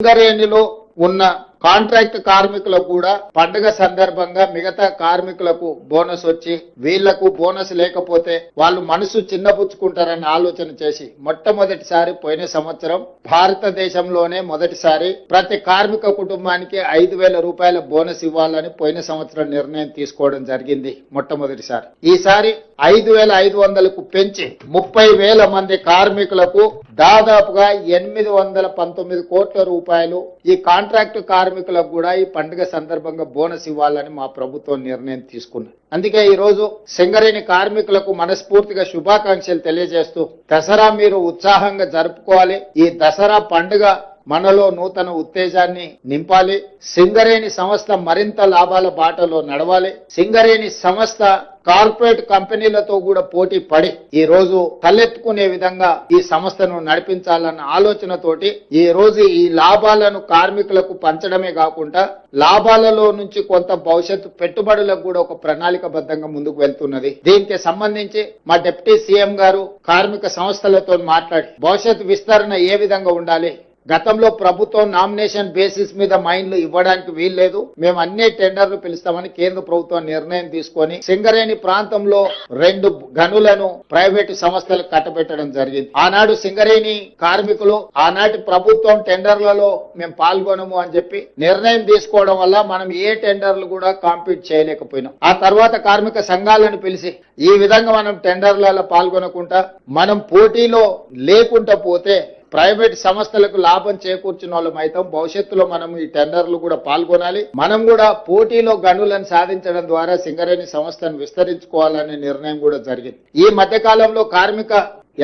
సింగరేణిలో ఉన్న కాంట్రాక్ట్ కార్మికులకు కూడా పండుగ సందర్భంగా మిగతా కార్మికులకు బోనస్ వచ్చి వీళ్ళకు బోనస్ లేకపోతే వాళ్ళు మనసు చిన్నపుచ్చుకుంటారని ఆలోచన చేసి మొట్టమొదటిసారి పోయిన సంవత్సరం భారతదేశంలోనే మొదటిసారి ప్రతి కార్మిక కుటుంబానికి ఐదు వేల రూపాయల బోనస్ ఇవ్వాలని పోయిన సంవత్సరం నిర్ణయం తీసుకోవడం జరిగింది మొట్టమొదటిసారి. ఈసారి ఐదు వేల ఐదు వందలకు పెంచి ముప్పై వేల మంది కార్మికులకు దాదాపుగా ఎనిమిది వందల పంతొమ్మిది కోట్ల రూపాయలు ఈ కాంట్రాక్టు కార్మికులకు కూడా ఈ పండుగ సందర్భంగా బోనస్ ఇవ్వాలని మా ప్రభుత్వం నిర్ణయం తీసుకుంది అందుకే ఈ రోజు సింగరేణి కార్మికులకు మనస్ఫూర్తిగా శుభాకాంక్షలు తెలియజేస్తూ దసరా మీరు ఉత్సాహంగా జరుపుకోవాలి. ఈ దసరా పండుగ మనలో నూతన ఉత్తేజాన్ని నింపాలి. సింగరేణి సంస్థ మరింత లాభాల బాటలో నడవాలి. సింగరేణి సంస్థ కార్పొరేట్ కంపెనీలతో కూడా పోటీ పడి ఈ రోజు తలెత్తుకునే విధంగా ఈ సంస్థను నడిపించాలన్న ఆలోచనతోటి ఈ రోజు ఈ లాభాలను కార్మికులకు పంచడమే కాకుండా లాభాలలో నుంచి కొంత భవిష్యత్తు పెట్టుబడులకు కూడా ఒక ప్రణాళికబద్ధంగా ముందుకు వెళ్తున్నది. దీనికి సంబంధించి మా డిప్యూటీ సీఎం గారు కార్మిక సంస్థలతో మాట్లాడి భవిష్యత్తు విస్తరణ ఏ విధంగా ఉండాలి గతంలో ప్రభుత్వం నామినేషన్ బేసిస్ మీద మైన్లు ఇవ్వడానికి వీల్లేదు. మేము అన్ని టెండర్లు పిలుస్తామని కేంద్ర ప్రభుత్వం నిర్ణయం తీసుకొని సింగరేణి ప్రాంతంలో రెండు గనులను ప్రైవేటు సంస్థలకు కట్టబెట్టడం జరిగింది. ఆనాడు సింగరేణి కార్మికులు ఆనాటి ప్రభుత్వం టెండర్లలో మేము పాల్గొనము అని చెప్పి నిర్ణయం తీసుకోవడం వల్ల మనం ఏ టెండర్లు కూడా కాంపీట్ చేయలేకపోయినాం. ఆ తర్వాత కార్మిక సంఘాలను పిలిచి ఈ విధంగా మనం టెండర్లలో పాల్గొనకుండా మనం పోటీలో లేకుండా పోతే ప్రైవేట్ సంస్థలకు లాభం చేకూర్చిన వాళ్ళం అయితే భవిష్యత్తులో మనం ఈ టెండర్లు కూడా పాల్గొనాలి. మనం కూడా పోటీలో గనులను సాధించడం ద్వారా సింగరేణి సంస్థను విస్తరించుకోవాలనే నిర్ణయం కూడా జరిగింది. ఈ మధ్య కాలంలో కార్మిక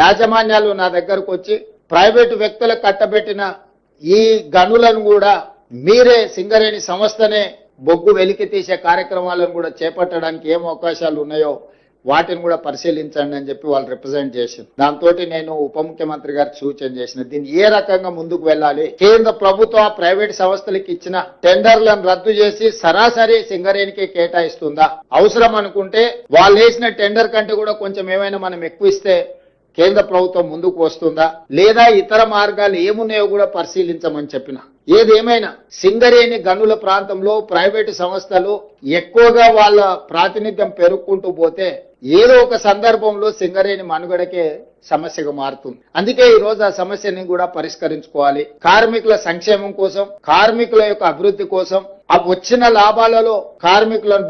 యాజమాన్యాలు నా దగ్గరకు వచ్చి ప్రైవేటు వ్యక్తులకు కట్టబెట్టిన ఈ గనులను కూడా మీరే సింగరేణి సంస్థనే బొగ్గు వెలికి తీసే కార్యక్రమాలను కూడా చేపట్టడానికి ఏం అవకాశాలు ఉన్నాయో వాటిని కూడా పరిశీలించండి అని చెప్పి వాళ్ళు రిప్రజెంట్ చేసింది. దాంతో నేను ఉప ముఖ్యమంత్రి గారికి సూచన చేసిన దీన్ని ఏ రకంగా ముందుకు వెళ్ళాలి? కేంద్ర ప్రభుత్వం ఆ ప్రైవేట్ సంస్థలకు ఇచ్చిన టెండర్లను రద్దు చేసి సరాసరి సింగరేణికి కేటాయిస్తుందా? అవసరం అనుకుంటే వాళ్ళు వేసిన టెండర్ కంటే కూడా కొంచెం ఏమైనా మనం ఎక్కువ ఇస్తే కేంద్ర ప్రభుత్వం ముందుకు వస్తుందా? లేదా ఇతర మార్గాలు ఏమున్నాయో కూడా పరిశీలించమని చెప్పిన ఏదేమైనా సింగరేణి గనుల ప్రాంతంలో ప్రైవేటు సంస్థలు ఎక్కువగా వాళ్ళ ప్రాతినిధ్యం పెరుగుకుంటూ పోతే ఏదో ఒక సందర్భంలో సింగరేణి మనుగడకే సమస్యగా మారుతుంది. అందుకే ఈ రోజు ఆ సమస్యని కూడా పరిష్కరించుకోవాలి. కార్మికుల సంక్షేమం కోసం కార్మికుల యొక్క అభివృద్ధి కోసం ఆ వచ్చిన లాభాలలో కార్మికులను